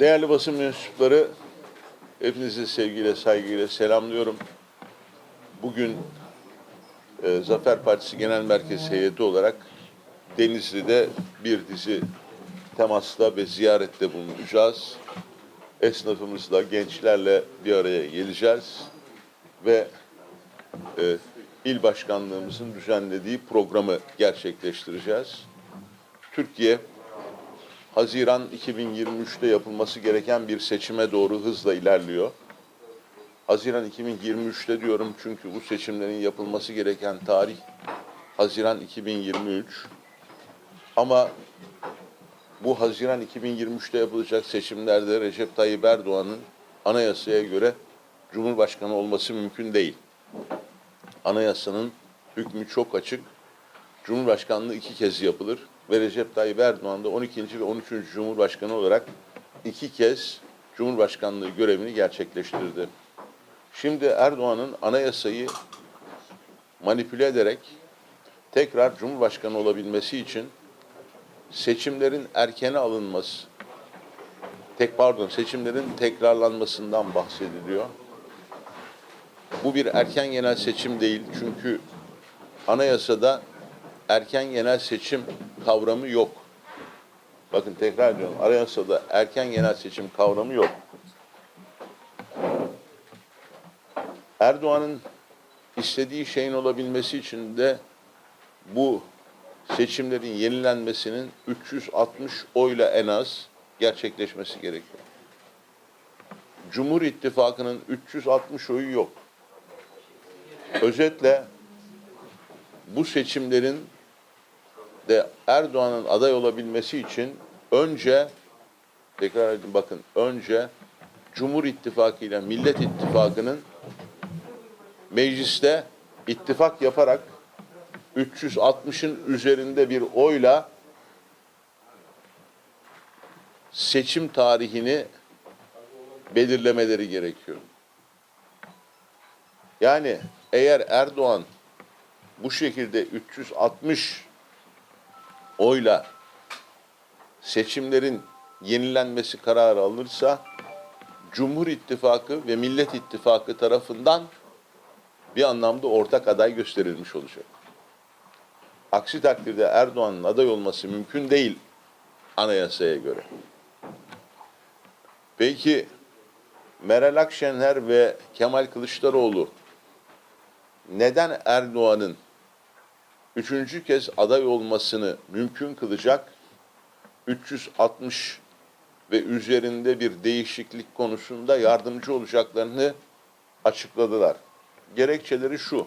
Değerli basın mensupları, hepinizi sevgiyle, saygıyla selamlıyorum. Bugün e, Zafer Partisi Genel Merkez heyeti olarak Denizli'de bir dizi temasla ve ziyarette bulunacağız. Esnafımızla, gençlerle bir araya geleceğiz ve e, il başkanlığımızın düzenlediği programı gerçekleştireceğiz. Türkiye Haziran 2023'te yapılması gereken bir seçime doğru hızla ilerliyor. Haziran 2023'te diyorum çünkü bu seçimlerin yapılması gereken tarih Haziran 2023. Ama bu Haziran 2023'te yapılacak seçimlerde Recep Tayyip Erdoğan'ın anayasaya göre Cumhurbaşkanı olması mümkün değil. Anayasanın hükmü çok açık. Cumhurbaşkanlığı iki kez yapılır ve Recep Tayyip Erdoğan da 12. ve 13. Cumhurbaşkanı olarak iki kez Cumhurbaşkanlığı görevini gerçekleştirdi. Şimdi Erdoğan'ın anayasayı manipüle ederek tekrar Cumhurbaşkanı olabilmesi için seçimlerin erkene alınması, tek pardon seçimlerin tekrarlanmasından bahsediliyor. Bu bir erken genel seçim değil çünkü anayasada erken genel seçim kavramı yok. Bakın tekrar ediyorum. Anayasada erken genel seçim kavramı yok. Erdoğan'ın istediği şeyin olabilmesi için de bu seçimlerin yenilenmesinin 360 oyla en az gerçekleşmesi gerekiyor. Cumhur İttifakı'nın 360 oyu yok. Özetle bu seçimlerin de Erdoğan'ın aday olabilmesi için önce tekrar edin bakın önce Cumhur İttifakı ile Millet İttifakı'nın mecliste ittifak yaparak 360'ın üzerinde bir oyla seçim tarihini belirlemeleri gerekiyor. Yani eğer Erdoğan bu şekilde 360 oyla seçimlerin yenilenmesi kararı alırsa Cumhur İttifakı ve Millet İttifakı tarafından bir anlamda ortak aday gösterilmiş olacak. Aksi takdirde Erdoğan'ın aday olması mümkün değil anayasaya göre. Peki Meral Akşener ve Kemal Kılıçdaroğlu neden Erdoğan'ın üçüncü kez aday olmasını mümkün kılacak 360 ve üzerinde bir değişiklik konusunda yardımcı olacaklarını açıkladılar. Gerekçeleri şu.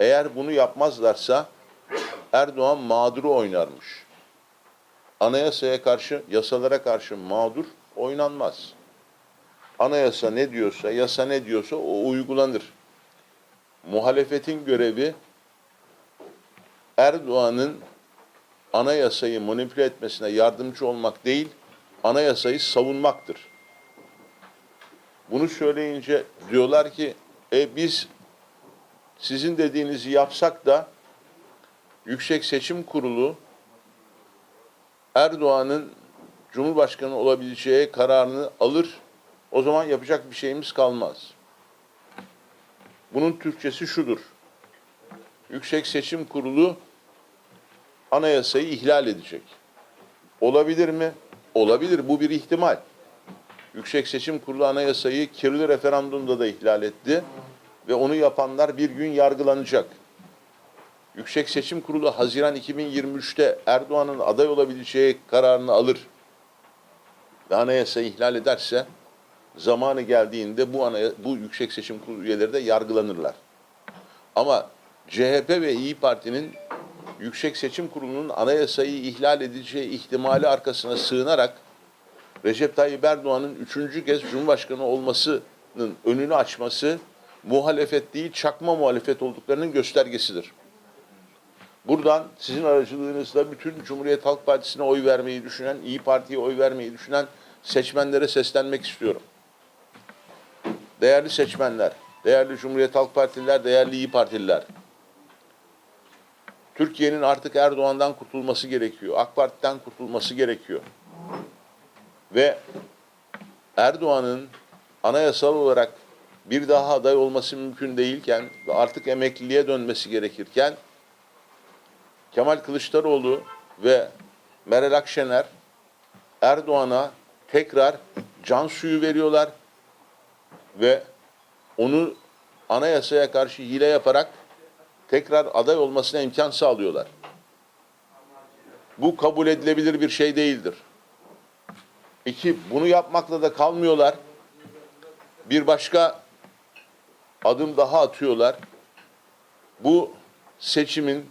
Eğer bunu yapmazlarsa Erdoğan mağduru oynarmış. Anayasaya karşı, yasalara karşı mağdur oynanmaz. Anayasa ne diyorsa, yasa ne diyorsa o uygulanır. Muhalefetin görevi Erdoğan'ın anayasayı manipüle etmesine yardımcı olmak değil, anayasayı savunmaktır. Bunu söyleyince diyorlar ki, e biz sizin dediğinizi yapsak da Yüksek Seçim Kurulu Erdoğan'ın Cumhurbaşkanı olabileceği kararını alır. O zaman yapacak bir şeyimiz kalmaz. Bunun Türkçesi şudur. Yüksek Seçim Kurulu anayasayı ihlal edecek. Olabilir mi? Olabilir. Bu bir ihtimal. Yüksek Seçim Kurulu anayasayı kirli referandumda da ihlal etti ve onu yapanlar bir gün yargılanacak. Yüksek Seçim Kurulu Haziran 2023'te Erdoğan'ın aday olabileceği kararını alır ve anayasayı ihlal ederse zamanı geldiğinde bu anaya, bu Yüksek Seçim Kurulu üyeleri de yargılanırlar. Ama CHP ve İyi Parti'nin Yüksek Seçim Kurulu'nun anayasayı ihlal edeceği ihtimali arkasına sığınarak Recep Tayyip Erdoğan'ın üçüncü kez Cumhurbaşkanı olmasının önünü açması muhalefet değil çakma muhalefet olduklarının göstergesidir. Buradan sizin aracılığınızla bütün Cumhuriyet Halk Partisi'ne oy vermeyi düşünen, İyi Parti'ye oy vermeyi düşünen seçmenlere seslenmek istiyorum. Değerli seçmenler, değerli Cumhuriyet Halk Partililer, değerli İyi Partililer. Türkiye'nin artık Erdoğan'dan kurtulması gerekiyor. AK Parti'den kurtulması gerekiyor. Ve Erdoğan'ın anayasal olarak bir daha aday olması mümkün değilken ve artık emekliliğe dönmesi gerekirken Kemal Kılıçdaroğlu ve Meral Akşener Erdoğan'a tekrar can suyu veriyorlar ve onu anayasaya karşı hile yaparak tekrar aday olmasına imkan sağlıyorlar. Bu kabul edilebilir bir şey değildir. İki, bunu yapmakla da kalmıyorlar. Bir başka adım daha atıyorlar. Bu seçimin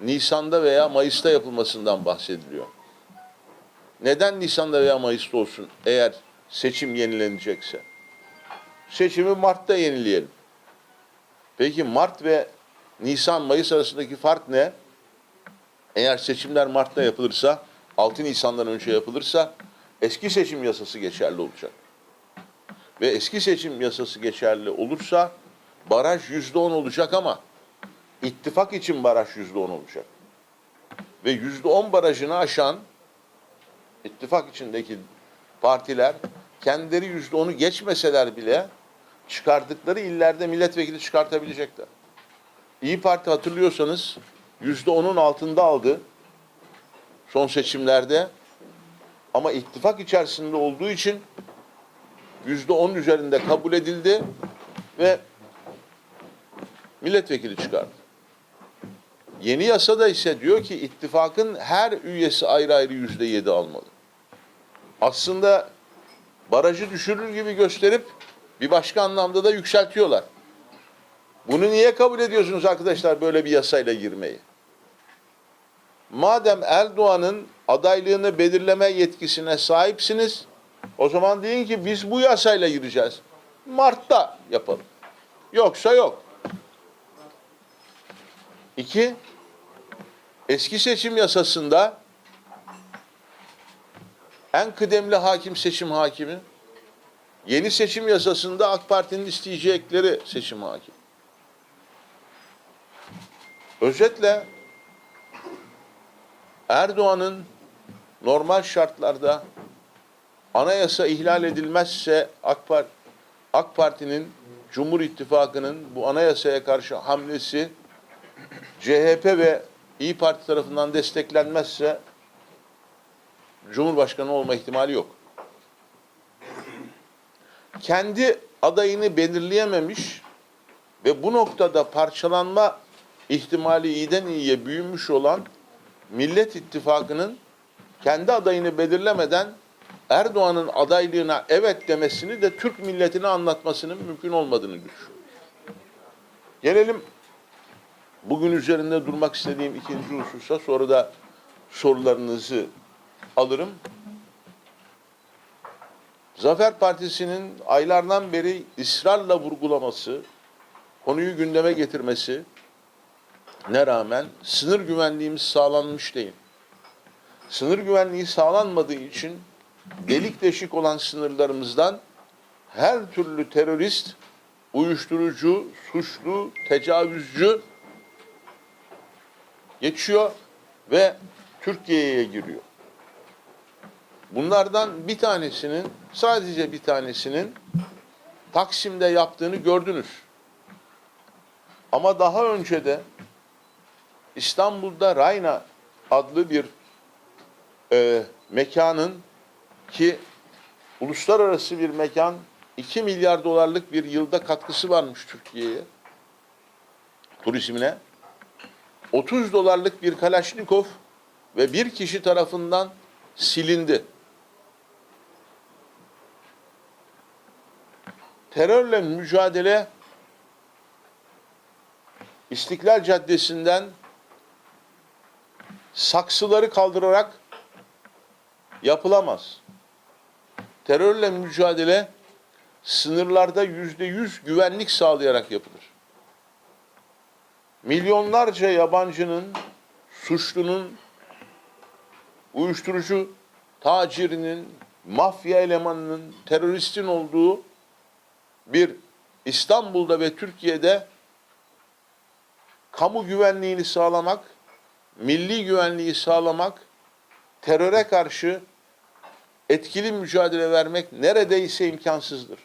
Nisan'da veya Mayıs'ta yapılmasından bahsediliyor. Neden Nisan'da veya Mayıs'ta olsun eğer seçim yenilenecekse? Seçimi Mart'ta yenileyelim. Peki Mart ve Nisan, Mayıs arasındaki fark ne? Eğer seçimler Mart'ta yapılırsa, 6 Nisan'dan önce yapılırsa eski seçim yasası geçerli olacak. Ve eski seçim yasası geçerli olursa baraj yüzde on olacak ama ittifak için baraj yüzde on olacak. Ve yüzde on barajını aşan ittifak içindeki partiler kendileri yüzde onu geçmeseler bile çıkardıkları illerde milletvekili çıkartabilecekler. İyi Parti hatırlıyorsanız yüzde onun altında aldı son seçimlerde ama ittifak içerisinde olduğu için yüzde onun üzerinde kabul edildi ve milletvekili çıkardı. Yeni yasada ise diyor ki ittifakın her üyesi ayrı ayrı yüzde yedi almalı. Aslında barajı düşürür gibi gösterip bir başka anlamda da yükseltiyorlar. Bunu niye kabul ediyorsunuz arkadaşlar böyle bir yasayla girmeyi? Madem Erdoğan'ın adaylığını belirleme yetkisine sahipsiniz, o zaman deyin ki biz bu yasayla gireceğiz. Mart'ta yapalım. Yoksa yok. İki, eski seçim yasasında en kıdemli hakim seçim hakimi, yeni seçim yasasında AK Parti'nin isteyecekleri seçim hakimi. Özetle Erdoğan'ın normal şartlarda anayasa ihlal edilmezse AK, Part AK Parti'nin Cumhur İttifakı'nın bu anayasaya karşı hamlesi CHP ve İyi Parti tarafından desteklenmezse Cumhurbaşkanı olma ihtimali yok. Kendi adayını belirleyememiş ve bu noktada parçalanma ihtimali iyiden iyiye büyümüş olan Millet İttifakı'nın kendi adayını belirlemeden Erdoğan'ın adaylığına evet demesini de Türk milletine anlatmasının mümkün olmadığını düşünüyorum. Gelelim bugün üzerinde durmak istediğim ikinci hususa sonra da sorularınızı alırım. Zafer Partisi'nin aylardan beri ısrarla vurgulaması, konuyu gündeme getirmesi ne rağmen sınır güvenliğimiz sağlanmış değil. Sınır güvenliği sağlanmadığı için delik deşik olan sınırlarımızdan her türlü terörist, uyuşturucu, suçlu, tecavüzcü geçiyor ve Türkiye'ye giriyor. Bunlardan bir tanesinin, sadece bir tanesinin Taksim'de yaptığını gördünüz. Ama daha önce de İstanbul'da Rayna adlı bir e, mekanın ki uluslararası bir mekan 2 milyar dolarlık bir yılda katkısı varmış Türkiye'ye turizmine. 30 dolarlık bir Kalaşnikov ve bir kişi tarafından silindi. Terörle mücadele İstiklal Caddesi'nden saksıları kaldırarak yapılamaz. Terörle mücadele sınırlarda yüzde yüz güvenlik sağlayarak yapılır. Milyonlarca yabancının, suçlunun, uyuşturucu tacirinin, mafya elemanının, teröristin olduğu bir İstanbul'da ve Türkiye'de kamu güvenliğini sağlamak, milli güvenliği sağlamak, teröre karşı etkili mücadele vermek neredeyse imkansızdır.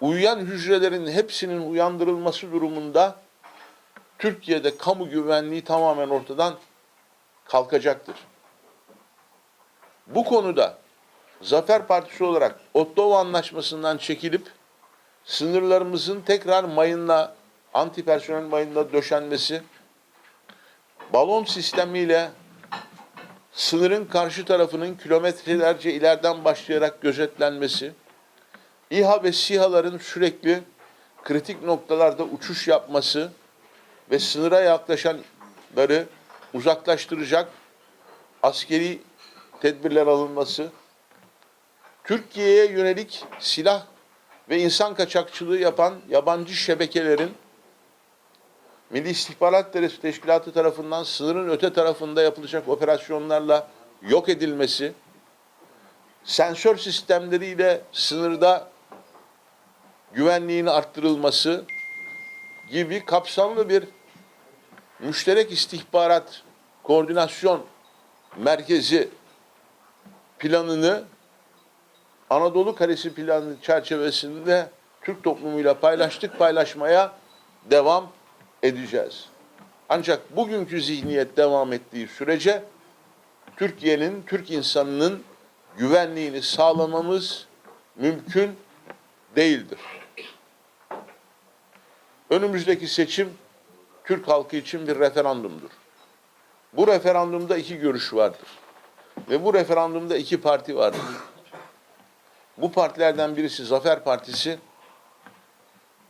Uyuyan hücrelerin hepsinin uyandırılması durumunda Türkiye'de kamu güvenliği tamamen ortadan kalkacaktır. Bu konuda Zafer Partisi olarak Ottawa Anlaşması'ndan çekilip sınırlarımızın tekrar mayınla, antipersonel mayınla döşenmesi, balon sistemiyle sınırın karşı tarafının kilometrelerce ileriden başlayarak gözetlenmesi, İHA ve SİHA'ların sürekli kritik noktalarda uçuş yapması ve sınıra yaklaşanları uzaklaştıracak askeri tedbirler alınması, Türkiye'ye yönelik silah ve insan kaçakçılığı yapan yabancı şebekelerin Milli İstihbarat Teşkilatı tarafından sınırın öte tarafında yapılacak operasyonlarla yok edilmesi, sensör sistemleriyle sınırda güvenliğin arttırılması gibi kapsamlı bir müşterek istihbarat koordinasyon merkezi planını Anadolu Kalesi planı çerçevesinde Türk toplumuyla paylaştık, paylaşmaya devam edeceğiz. Ancak bugünkü zihniyet devam ettiği sürece Türkiye'nin, Türk insanının güvenliğini sağlamamız mümkün değildir. Önümüzdeki seçim Türk halkı için bir referandumdur. Bu referandumda iki görüş vardır. Ve bu referandumda iki parti vardır. Bu partilerden birisi Zafer Partisi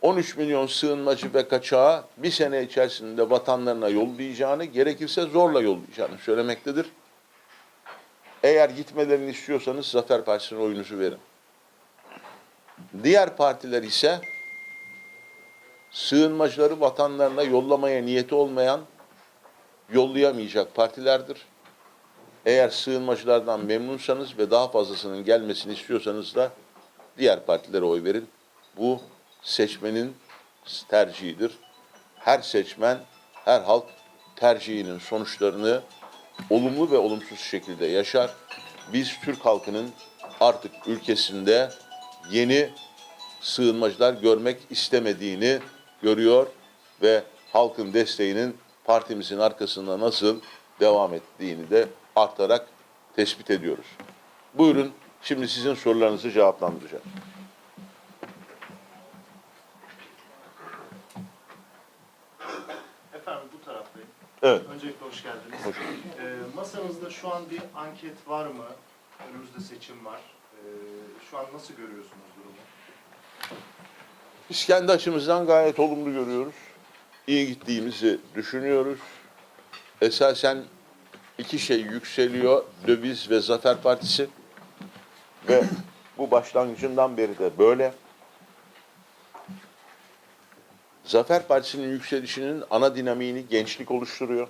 13 milyon sığınmacı ve kaçağı bir sene içerisinde vatanlarına yollayacağını, gerekirse zorla yollayacağını söylemektedir. Eğer gitmelerini istiyorsanız Zafer Partisi'ne oyunuzu verin. Diğer partiler ise sığınmacıları vatanlarına yollamaya niyeti olmayan, yollayamayacak partilerdir. Eğer sığınmacılardan memnunsanız ve daha fazlasının gelmesini istiyorsanız da diğer partilere oy verin. Bu seçmenin tercihidir. Her seçmen, her halk tercihinin sonuçlarını olumlu ve olumsuz şekilde yaşar. Biz Türk halkının artık ülkesinde yeni sığınmacılar görmek istemediğini görüyor ve halkın desteğinin partimizin arkasında nasıl devam ettiğini de artarak tespit ediyoruz. Buyurun şimdi sizin sorularınızı cevaplandıracağım. Evet. Öncelikle hoş geldiniz. Hoş Ee, masanızda şu an bir anket var mı? Önümüzde seçim var. Ee, şu an nasıl görüyorsunuz durumu? Biz kendi açımızdan gayet olumlu görüyoruz. İyi gittiğimizi düşünüyoruz. Esasen iki şey yükseliyor. Döviz ve Zafer Partisi. Ve bu başlangıcından beri de böyle. Zafer Partisi'nin yükselişinin ana dinamiğini gençlik oluşturuyor.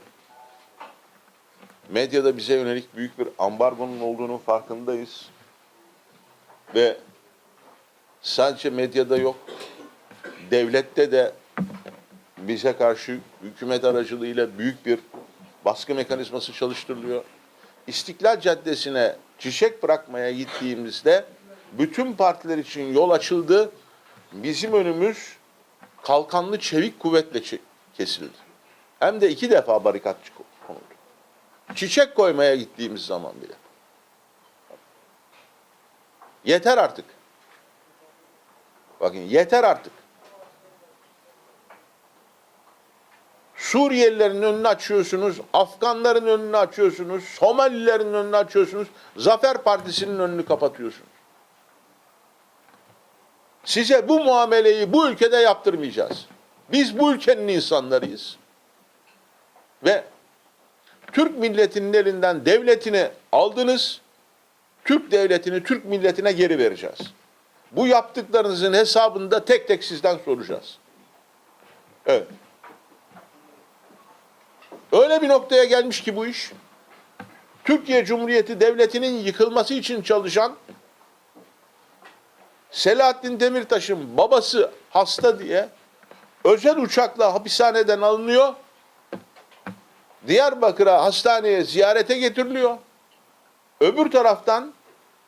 Medyada bize yönelik büyük bir ambargonun olduğunu farkındayız. Ve sadece medyada yok, devlette de bize karşı hükümet aracılığıyla büyük bir baskı mekanizması çalıştırılıyor. İstiklal Caddesi'ne çiçek bırakmaya gittiğimizde bütün partiler için yol açıldı. Bizim önümüz kalkanlı çevik kuvvetle kesildi. Hem de iki defa barikat ko- konuldu. Çiçek koymaya gittiğimiz zaman bile. Yeter artık. Bakın yeter artık. Suriyelilerin önünü açıyorsunuz, Afganların önünü açıyorsunuz, Somalilerin önünü açıyorsunuz, Zafer Partisi'nin önünü kapatıyorsunuz. Size bu muameleyi bu ülkede yaptırmayacağız. Biz bu ülkenin insanlarıyız. Ve Türk milletinin elinden devletini aldınız, Türk devletini Türk milletine geri vereceğiz. Bu yaptıklarınızın hesabını da tek tek sizden soracağız. Evet. Öyle bir noktaya gelmiş ki bu iş. Türkiye Cumhuriyeti Devleti'nin yıkılması için çalışan Selahattin Demirtaş'ın babası hasta diye özel uçakla hapishaneden alınıyor. Diyarbakır'a hastaneye ziyarete getiriliyor. Öbür taraftan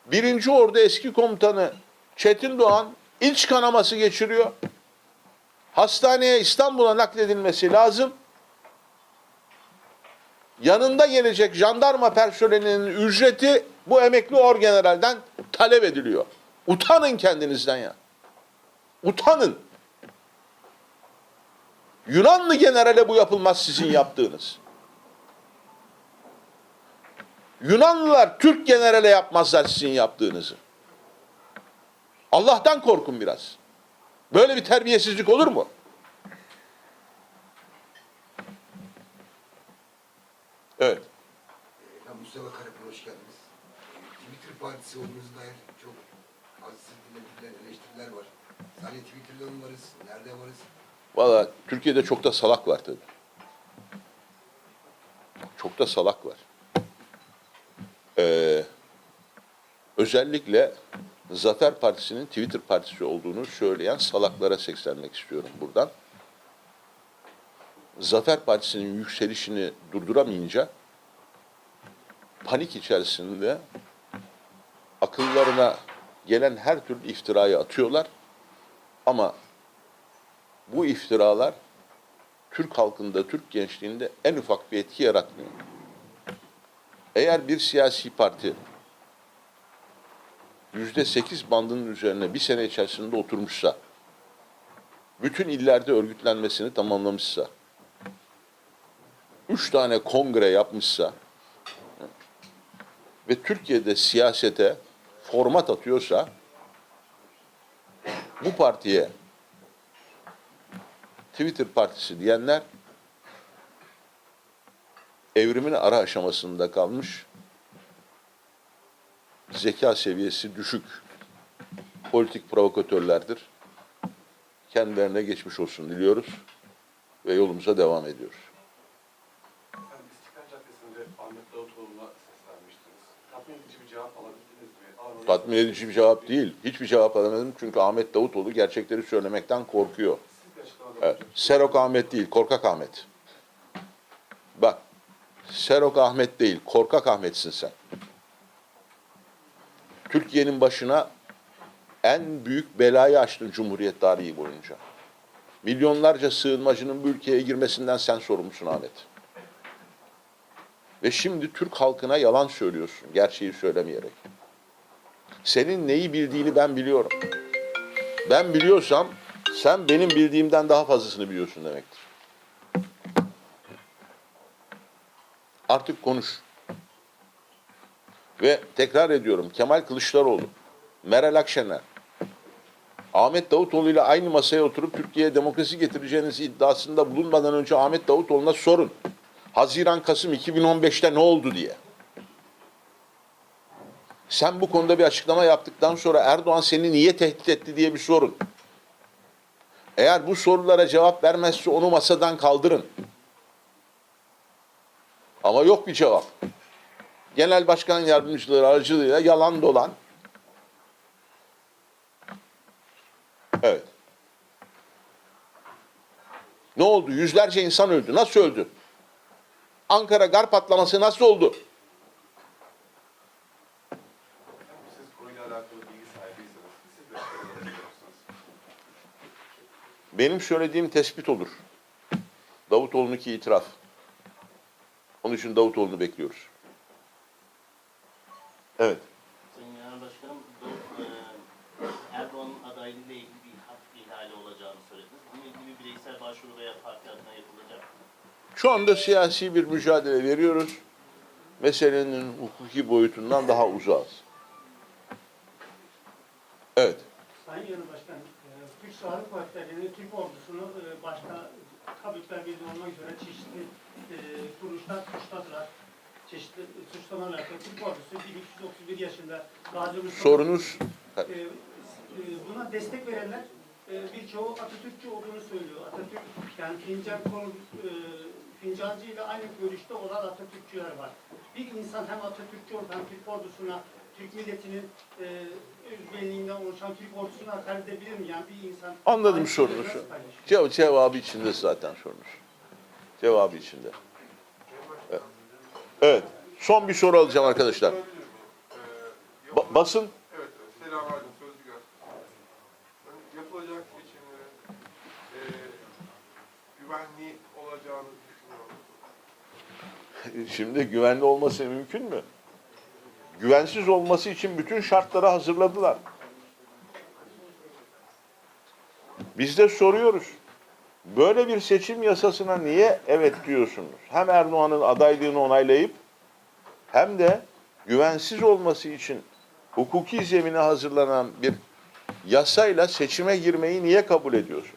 birinci ordu eski komutanı Çetin Doğan iç kanaması geçiriyor. Hastaneye İstanbul'a nakledilmesi lazım. Yanında gelecek jandarma personelinin ücreti bu emekli orgeneralden talep ediliyor. Utanın kendinizden ya. Utanın. Yunanlı generale bu yapılmaz sizin yaptığınız. Yunanlılar Türk generale yapmazlar sizin yaptığınızı. Allah'tan korkun biraz. Böyle bir terbiyesizlik olur mu? Evet. Mustafa Karapın hoş geldiniz. Twitter partisi olduğunuza dair çok dinletilen eleştiriler var. Sadece Twitter'da varız? Nerede varız? Valla Türkiye'de çok da salak var tabii. Çok da salak var. Ee, özellikle Zafer Partisi'nin Twitter partisi olduğunu söyleyen salaklara seslenmek istiyorum buradan. Zafer Partisi'nin yükselişini durduramayınca panik içerisinde akıllarına gelen her türlü iftirayı atıyorlar. Ama bu iftiralar Türk halkında, Türk gençliğinde en ufak bir etki yaratmıyor. Eğer bir siyasi parti yüzde sekiz bandının üzerine bir sene içerisinde oturmuşsa, bütün illerde örgütlenmesini tamamlamışsa, üç tane kongre yapmışsa ve Türkiye'de siyasete format atıyorsa, bu partiye Twitter partisi diyenler evrimin ara aşamasında kalmış zeka seviyesi düşük politik provokatörlerdir. Kendilerine geçmiş olsun diliyoruz ve yolumuza devam ediyoruz. Efendim İstiklal Caddesi'nde Ahmet Davutoğlu'na seslenmiştiniz. Tatmin edici bir cevap alabildiniz mi? Alamadım. Tatmin edici bir cevap değil. Hiçbir cevap alamadım çünkü Ahmet Davutoğlu gerçekleri söylemekten korkuyor. Evet. Serok Ahmet değil, Korkak Ahmet. Bak, Serok Ahmet değil, Korkak Ahmet'sin sen. Türkiye'nin başına en büyük belayı açtın Cumhuriyet tarihi boyunca. Milyonlarca sığınmacının bu ülkeye girmesinden sen sorumlusun Ahmet. Ve şimdi Türk halkına yalan söylüyorsun, gerçeği söylemeyerek. Senin neyi bildiğini ben biliyorum. Ben biliyorsam sen benim bildiğimden daha fazlasını biliyorsun demektir. Artık konuş. Ve tekrar ediyorum Kemal Kılıçdaroğlu, Meral Akşener, Ahmet Davutoğlu ile aynı masaya oturup Türkiye'ye demokrasi getireceğiniz iddiasında bulunmadan önce Ahmet Davutoğlu'na sorun. Haziran-Kasım 2015'te ne oldu diye. Sen bu konuda bir açıklama yaptıktan sonra Erdoğan seni niye tehdit etti diye bir sorun. Eğer bu sorulara cevap vermezse onu masadan kaldırın. Ama yok bir cevap. Genel başkan yardımcıları aracılığıyla yalan dolan. Evet. Ne oldu? Yüzlerce insan öldü. Nasıl öldü? Ankara gar patlaması nasıl oldu? Benim söylediğim tespit olur. Davutoğlu'nunki itiraf. Onun için Davutoğlu'nu bekliyoruz. Evet. Sayın Genel Başkanım, e, Erdoğan'ın adaylığıyla ilgili bir hak ihlali olacağını söylediniz. Bununla ilgili bir bireysel başvuru veya parti adına yapılacak. Şu anda siyasi bir mücadele veriyoruz. Meselenin hukuki boyutundan daha uzağız. Evet. Sayın Yanı Başkan, e, Türk Silahlı Kuvvetleri'nin Türk ordusunu e, başka Tabipler Birliği olmak üzere çeşitli e, kuruluşlar suçladılar. Çeşitli suçlamalar yapıyor. Türk ordusu 1331 yaşında Gazi Mustafa... Sorunuz E, e, buna destek verenler e, birçoğu Atatürkçü olduğunu söylüyor. Atatürk, yani fincan konu, e, fincancı ile aynı görüşte olan Atatürkçüler var. Bir insan hem Atatürkçü olan Türk ordusuna, Türk milletinin e, özbenliğinden oluşan Türk ordusuna hakaret edebilir mi? Yani bir insan... anladım nasıl paylaşır? Cev cevabı içinde zaten sorunuz. Cevabı içinde. Evet. Evet. Son bir soru alacağım arkadaşlar. Ba- basın Evet. Selamünaleyküm. Ben yapılacak seçimlerin eee güvenli olacağını düşünüyorum. Şimdi güvenli olması mümkün mü? Güvensiz olması için bütün şartları hazırladılar. Biz de soruyoruz. Böyle bir seçim yasasına niye evet diyorsunuz? Hem Erdoğan'ın adaylığını onaylayıp hem de güvensiz olması için hukuki zemine hazırlanan bir yasayla seçime girmeyi niye kabul ediyorsunuz?